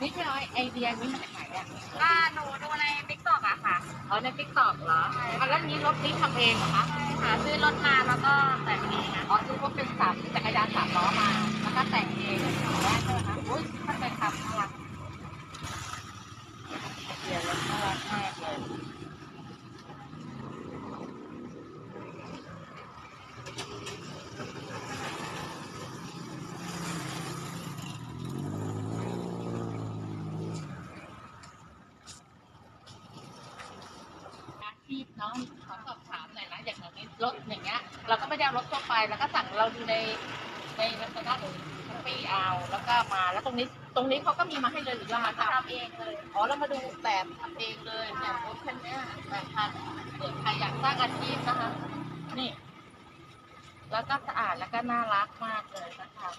นี่คือเอาไอเดียนี้มาจากไหนอะอ่าหนูดูในติ๊กต็อกอะค่ะอ๋อในติ๊กต็อกเหรออะแล้วนี้รถนี้ทำเองเหรอคะหาซื้อรถมาแล้วก็แต่งเองอะอ๋อซื้อรถเป็นสามจักรยานสามล้อมา แล้วก็แต่งเองได้ใช่ไหมคะอุ้ยถ้าไปทำน่ารักเดี๋ยวรถน่ารักมากเลยอา ชีพเนาะขอสอบถามหน่อยนะอย่างนี้รถอย่างเงี้ย เราก็ไม่ได้เอารถทั่วไปเราก็สั่งเราดูในในลักษณะหรือช้อปปี้เอาแล้วก็มาแล้วตรงนี้ตรงนี้เขาก็มีมาให้เลยหรือเรามาทำเองเลยอ๋อเรามาดูแบบทำเองเลยอย่างรถคันเนี้ยแบบพันเกิดใครอยากสร้างอาชีพนะคะนี่ แล้วก็สะอาดแล้วก็น่ารักมากเลยนะคะ